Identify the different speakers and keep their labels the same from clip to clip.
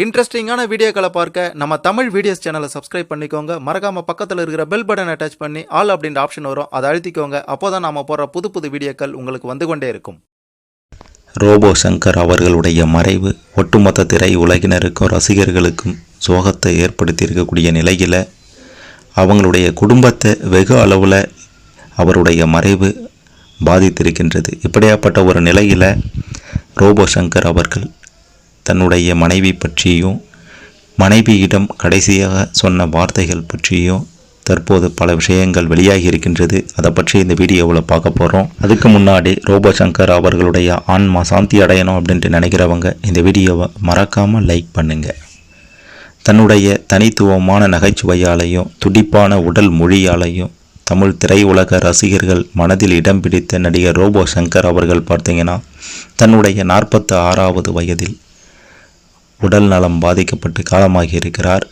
Speaker 1: இன்ட்ரெஸ்டிங்கான வீடியோக்களை பார்க்க நம்ம தமிழ் வீடியோஸ் சேனலை சப்ஸ்கிரைப் பண்ணிக்கோங்க. மறக்காம பக்கத்தில் இருக்கிற பெல் பட்டன் அட்டாச் பண்ணி ஆல் அப்படின்ற ஆப்ஷன் வரும். அதை அழுத்திக்கோங்க. அப்போதான் நாம போடுற புது புது வீடியோக்கள் உங்களுக்கு வந்து கொண்டே இருக்கும்.
Speaker 2: ரோபோ சங்கர் அவர்களுடைய மறைவு ஒட்டுமொத்த திரை உலகினருக்கும் ரசிகர்களுக்கும் சோகத்தை ஏற்படுத்தியிருக்கக்கூடிய நிலையில் அவங்களுடைய குடும்பத்தை வெகு அளவில் அவருடைய மறைவு பாதித்திருக்கின்றது. இப்படியாப்பட்ட ஒரு நிலையில் ரோபோ சங்கர் அவர்கள் தன்னுடைய மனைவி பற்றியும் மனைவியிடம் கடைசியாக சொன்ன வார்த்தைகள் பற்றியும் தற்போது பல விஷயங்கள் வெளியாகி இருக்கின்றது. அதை பற்றி இந்த வீடியோவில் பார்க்க போகிறோம் அதுக்கு முன்னாடி ரோபோ சங்கர் அவர்களுடைய ஆன்மா சாந்தி அடையணும் அப்படின்ட்டு நினைக்கிறவங்க இந்த வீடியோவை மறக்காமல் லைக் பண்ணுங்கள் தன்னுடைய தனித்துவமான நகைச்சுவையாலையும் துடிப்பான உடல் மொழியாலையும் தமிழ் திரையுலக ரசிகர்கள் மனதில் இடம் பிடித்த நடிகர் ரோபோ சங்கர் அவர்கள் பார்த்தீங்கன்னா தன்னுடைய நாற்பத்து ஆறாவது வயதில் உடல் நலம் பாதிக்கப்பட்டு காலமாகி இருக்கிறார்.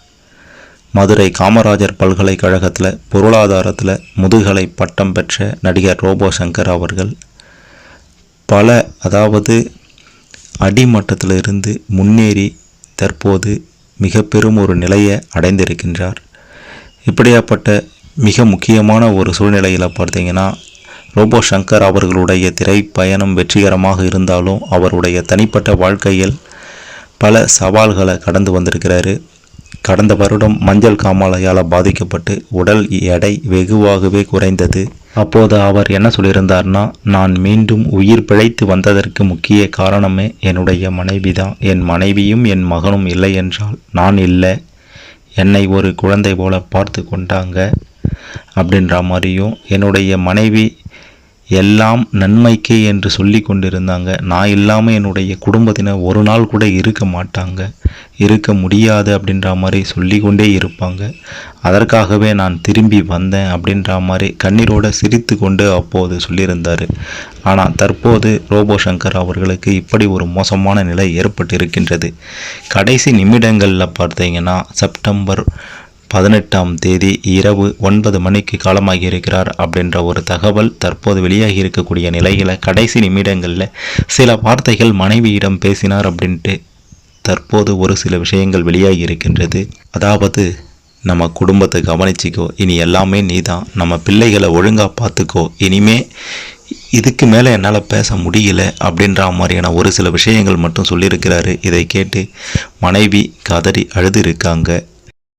Speaker 2: மதுரை காமராஜர் பல்கலைக்கழகத்தில் பொருளாதாரத்தில் முதுகலை பட்டம் பெற்ற நடிகர் ரோபோ சங்கர் அவர்கள் பல அதாவது அடிமட்டத்தில் இருந்து முன்னேறி தற்போது மிக பெரும் ஒரு நிலையை அடைந்திருக்கின்றார். இப்படியாப்பட்ட மிக முக்கியமான ஒரு சூழ்நிலையில் பார்த்தீங்கன்னா ரோபோ சங்கர் அவர்களுடைய திரைப்பயணம் வெற்றிகரமாக இருந்தாலும் அவருடைய தனிப்பட்ட வாழ்க்கையில் பல சவால்களை கடந்து வந்திருக்கிறாரு. கடந்த வருடம் மஞ்சள் காமாலையால் பாதிக்கப்பட்டு உடல் எடை வெகுவாகவே குறைந்தது. அப்போது அவர் என்ன சொல்லியிருந்தார்னா நான் மீண்டும் உயிர் பிழைத்து வந்ததற்கு முக்கிய காரணமே என்னுடைய மனைவி தான். என் மனைவியும் என் மகனும் இல்லை என்றால் நான் இல்லை. என்னை ஒரு குழந்தை போல பார்த்து கொண்டாங்க. அப்படின்ற மாதிரியும் என்னுடைய மனைவி எல்லாம் நன்மைக்கே என்று சொல்லி கொண்டிருந்தாங்க. நான் இல்லாமல் என்னுடைய குடும்பத்தினர் ஒரு நாள் கூட இருக்க மாட்டாங்க. இருக்க முடியாது அப்படின்ற மாதிரி சொல்லி கொண்டே இருப்பாங்க. அதற்காகவே நான் திரும்பி வந்தேன் அப்படின்ற மாதிரி கண்ணீரோடு சிரித்து கொண்டு அப்போது சொல்லியிருந்தார். ஆனால் தற்போது ரோபோ சங்கர் அவர்களுக்கு இப்படி ஒரு மோசமான நிலை ஏற்பட்டு இருக்கின்றது கடைசி நிமிடங்களில் பார்த்தீங்கன்னா செப்டம்பர் பதினெட்டாம் தேதி இரவு ஒன்பது மணிக்கு காலமாகி இருக்கிறார் அப்படின்ற ஒரு தகவல் தற்போது வெளியாகி இருக்கக்கூடிய நிலையில் கடைசி நிமிடங்களில் சில வார்த்தைகள் மனைவியிடம் பேசினார் அப்படின்ட்டு தற்போது ஒரு சில விஷயங்கள் வெளியாகி இருக்கின்றது அதாவது நம்ம குடும்பத்தை கவனிச்சிக்கோ இனி எல்லாமே நீ தான் நம்ம பிள்ளைகளை ஒழுங்காக பார்த்துக்கோ இனிமே இதுக்கு மேலே என்னால் பேச முடியல அப்படின்ற மாதிரியான ஒரு சில விஷயங்கள் மட்டும் சொல்லியிருக்கிறாரு. இதை கேட்டு மனைவி கதறி அழுது இருக்காங்க.